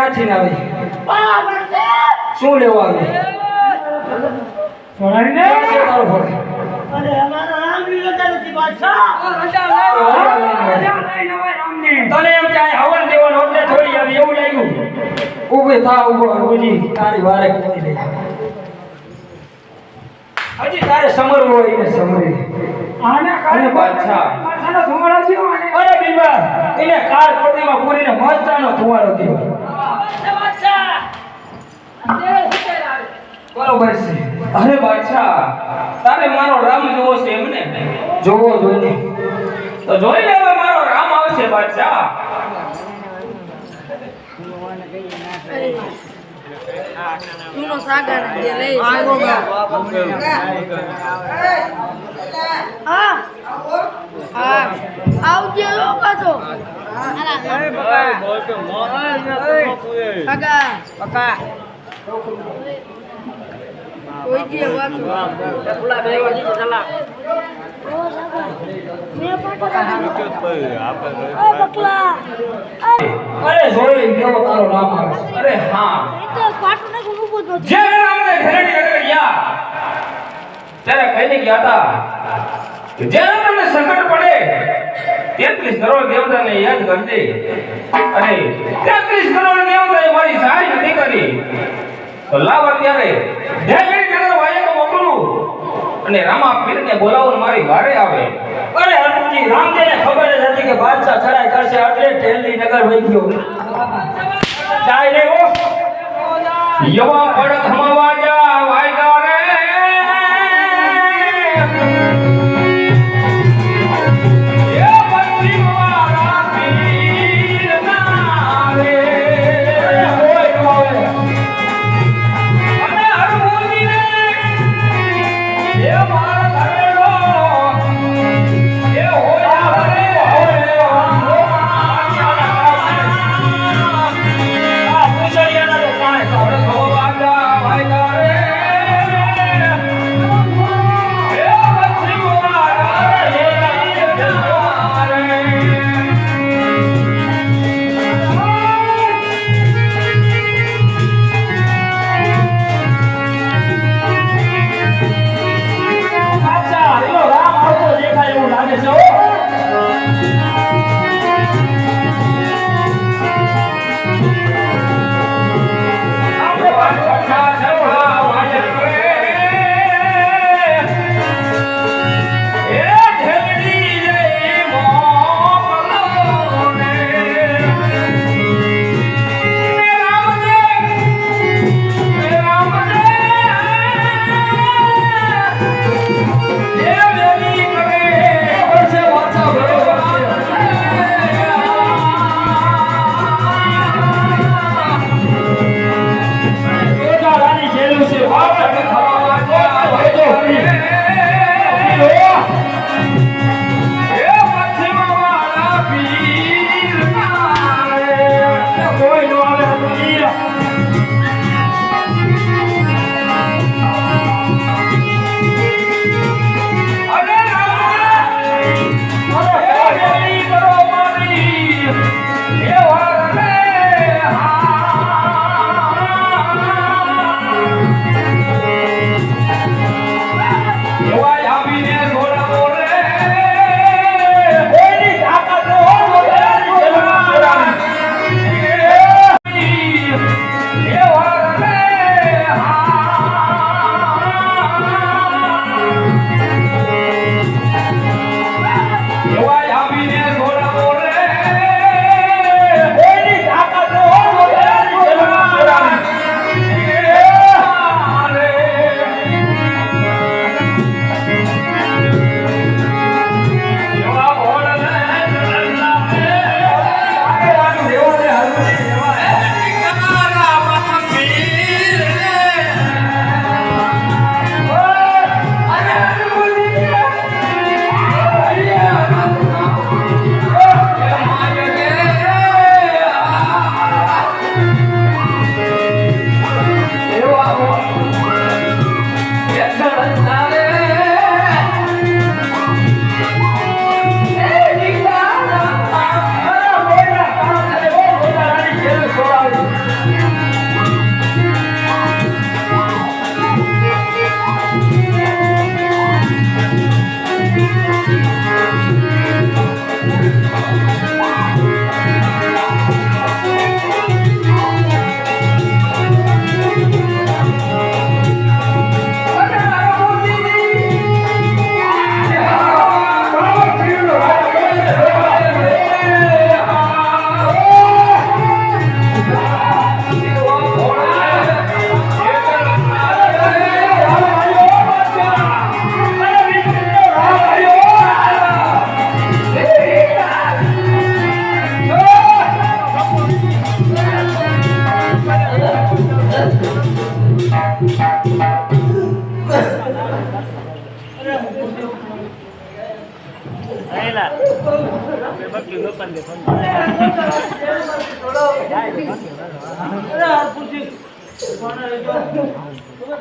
ક્યાંથી ના આવી શું લેવા આવી? ક્યાં તારો? અરે અમારો રામ લીલો નથી બાદશાહ તને એમ કે હવન દેવાનો એટલે થોડી આવી એવું લાગ્યું. ઊભી થા ઊભો ઊભી તારી વારે કરી દે હજી તારે સમરવું હોય એને સમરી. આને કારણે બાદશાહ માથાનો ધુમાડો થયો અને અરે બિલવા એને કાર કોટીમાં પૂરીને મસ્તાનો ધુમાડો દીધો બરોબર છે. અરે બાદશાહ તારે મારો રામ જોવો છે એમને જોવો જોઈને તો જોઈ લે હવે મારો રામ આવશે બાદશાહ. જૂનો સાગર જે લઈ હા. હા. આવજે લો પાછો. કાકા કોઈ જે વાંચો અરે જોઈ કેવો તારો રામ આવે અરે હા. જે રામને ઘરેડી આગળ ત્યારે કહીને ગયા હતા કે જ્યારે અમને સંકટ પડે તેત્રીસ કરોડ દેવતાને યાદ કરજે. અને તેત્રીસ કરોડ દેવતાએ મારી સહાય નથી કરી તો લાવ અત્યારે. અને રામા પીરને બોલાવો મારી વારે આવે. અરે અટકી રામજીને ખબર જ હતી કે બાદશાહ ચડાઈ કરશે. એટલે ઢેલની નગર વહી ગયો. જાય રે ઓ યવા પડખ મવાજા de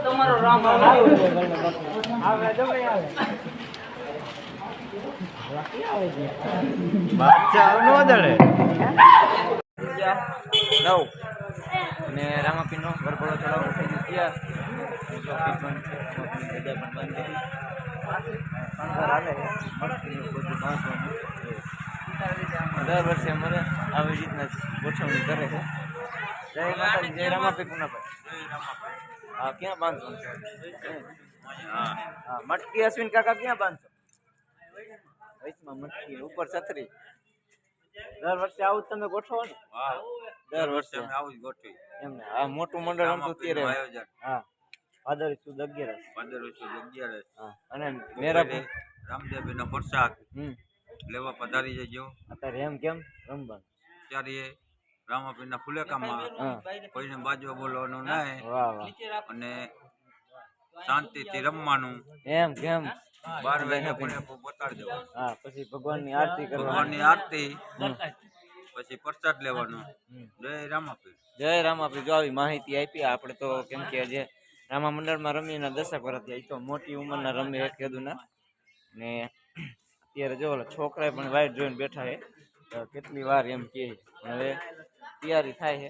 તમારો રામ આવે જમે આવે નવ. અને રામાપીરનો ગરબડો ચડાવવો થઈ ગયો. ત્યાં બંધ છે પણ બંધ હાલે બધું દર વર્ષે અમારે આવી રીતના ગોઠવણી કરે છે. જય માતાજી જય રામાપીર પુનાભાઈ. હા ક્યાં બાંધશો? હા મટકી અશ્વિન કાકા ક્યાં બાંધશો? વચમાં મટકી ઉપર છત્રી. દર વર્ષે આવું તમે ગોઠવો ને? દર વર્ષે આવું જ ગોઠવી એમને આ મોટું મંડળ રમતું ત્યારે હા. ભાદરવી સુદ અગિયારસ ફાધર વર્ષ અગિયાર હા અને મેરા રામદેવ નો પ્રસાદ લેવા પધારી જજો. અત્યારે એમ કેમ? રમવાનું? ત્યારે રામાપીરના ફુલેકામાં કોઈને બાજવા બોલવાનું નહીં અને શાંતિથી રમવાનું. એમ કેમ? બાર વાગ્યા પણ બતાડી દેવાનું હા પછી ભગવાનની આરતી કરવાની. ભગવાનની આરતી પછી પ્રસાદ લેવાનો. જય રામાપીર. જય રામાપીર. જો આવી માહિતી આપી આપણે તો કેમ કે જે રામા મંડળમાં રમીના વર્ષ થયા ઈ તો મોટી ઉંમરના રમી એક ખેદુના ને અત્યારે જો છોકરાએ પણ વાઈટ જોઈને બેઠા છે કેટલી વાર એમ કહે હવે તૈયારી થાય છે